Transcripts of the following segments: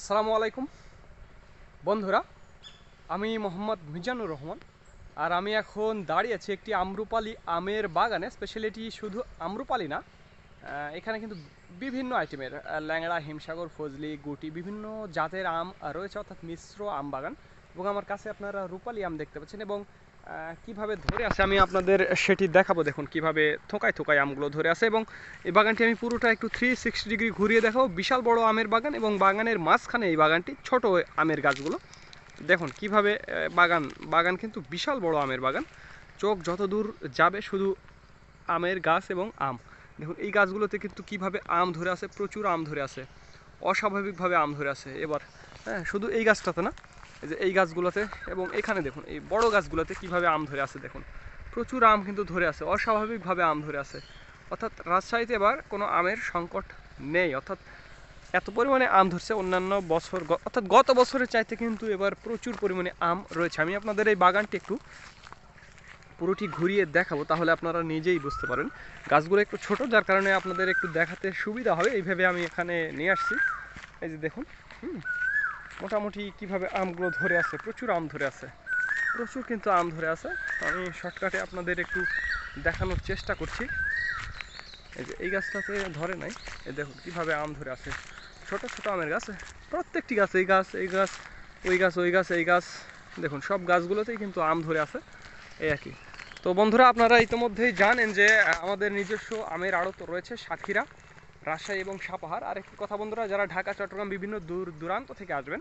আসসালামু আলাইকুম। বন্ধুরা, আমি মোহাম্মদ মিজানুর রহমান, আর আমি এখন দাঁড়িয়ে আছি একটি আম্রপালি আমের বাগানে। স্পেশালিটি শুধু আম্রপালি না এখানে কিন্তু বিভিন্ন আইটেমের ল্যাংড়া, হিমসাগর, ফজলি, গুটি, বিভিন্ন জাতের আম রয়েছে, অর্থাৎ মিশ্র আম বাগান। এবং আমার কাছে আপনারা রূপালি আম দেখতে পাচ্ছেন এবং কীভাবে ধরে আছে? আমি আপনাদের সেটি দেখাবো। দেখুন, কীভাবে থোকায় থোকায় আমগুলো ধরে আছে এবং এই বাগানটি আমি পুরোটা একটু থ্রি সিক্সটি ডিগ্রি ঘুরিয়ে দেখাবো। বিশাল বড় আমের বাগান এবং বাগানের মাঝখানে এই বাগানটি, ছোট আমের গাছগুলো। দেখুন, কীভাবে বাগান বাগান কিন্তু বিশাল বড় আমের বাগান। চোখ যত দূর যাবে শুধু আমের গাছ এবং আম। দেখুন, এই গাছগুলোতে কিন্তু কীভাবে আম ধরে আছে, প্রচুর আম ধরে আছে, অস্বাভাবিকভাবে আম ধরে আছে। এবার হ্যাঁ শুধু এই গাছটাতে না যে এই গাছগুলোতে এবং এখানে দেখুন, এই বড় গাছগুলোতে কীভাবে আম ধরে আছে দেখুন। প্রচুর আম কিন্তু ধরে আছে, অস্বাভাবিকভাবে আম ধরে আছে। অর্থাৎ রাজশাহীতে এবার কোনো আমের সংকট নেই, অর্থাৎ এত পরিমাণে আম ধরছে অন্যান্য বছর অর্থাৎ গত বছরের চাইতে কিন্তু এবার প্রচুর পরিমাণে আম রয়েছে। আমি আপনাদের এই বাগানটি একটু পুরোটি ঘুরিয়ে দেখাবো, তাহলে আপনারা নিজেই বুঝতে পারেন। গাছগুলো একটু ছোট, যার কারণে আপনাদের একটু দেখাতে সুবিধা হবে। এইভাবে আমি এখানে নিয়ে আসছি। এই যে দেখুন, হুম। মোটামুটি কীভাবে আমগুলো ধরে আছে? প্রচুর আম ধরে আছে। প্রচুর কিন্তু আম ধরে আছে। আমি শর্টকাটে আপনাদের একটু দেখানোর চেষ্টা করছি। এই যে এই গাছটাতে ধরে নাই। এই দেখুন, কীভাবে আম ধরে আছে। ছোট ছোট আমের গাছ। প্রত্যেকটি গাছ, এই গাছ এই গাছ, ওই গাছ ওই গাছ, এই গাছ। দেখুন, সব গাছগুলোতেই কিন্তু আম ধরে আছে। এই আর কি তো বন্ধুরা, আপনারা ইতিমধ্যেই জানেন যে, আমাদের নিজস্ব আমের আড়ত রয়েছে সাতক্ষীরা। রাজশাহী এবং সাপাহার। আর একটি কথা বন্ধুরা, যারা ঢাকা, চট্টগ্রাম বিভিন্ন দূর দূরান্ত থেকে আসবেন,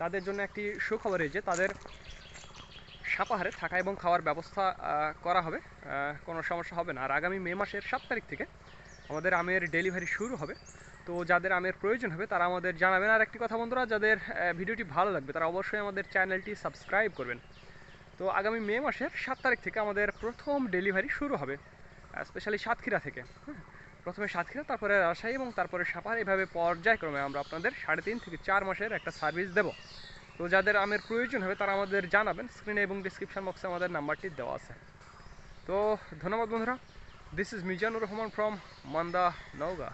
তাদের জন্য একটি সুখবর এই যে তাদের সাপাহারে থাকা এবং খাওয়ার ব্যবস্থা করা হবে। কোনো সমস্যা হবে না। আর আগামী মে মাসের সাত তারিখ থেকে আমাদের আমের ডেলিভারি শুরু হবে। তো যাদের আমের প্রয়োজন হবে, তারা আমাদের জানাবেন। আর একটি কথা বন্ধুরা, যাদের ভিডিওটি ভালো লাগবে, তারা অবশ্যই আমাদের চ্যানেলটি সাবস্ক্রাইব করবেন। তো আগামী মে মাসের সাত তারিখ থেকে আমাদের প্রথম ডেলিভারি শুরু হবে স্পেশালি সাতক্ষীরা থেকে। প্রথমে সাতক্ষীরা তারপরে রাজশাহী এবং তারপরে সাপার এভাবে পর্যায়ক্রমে আমরা আপনাদের সাড়ে তিন থেকে চার মাসের একটা সার্ভিস দেব। তো যাদের আমের প্রয়োজন হবে, তারা আমাদের জানাবেন। স্ক্রিনে এবং ডিসক্রিপশন বক্সে আমাদের নাম্বারটি দেওয়া আছে। তো ধন্যবাদ বন্ধুরা। This is Mizanur Rahman from Manda, Naogaon.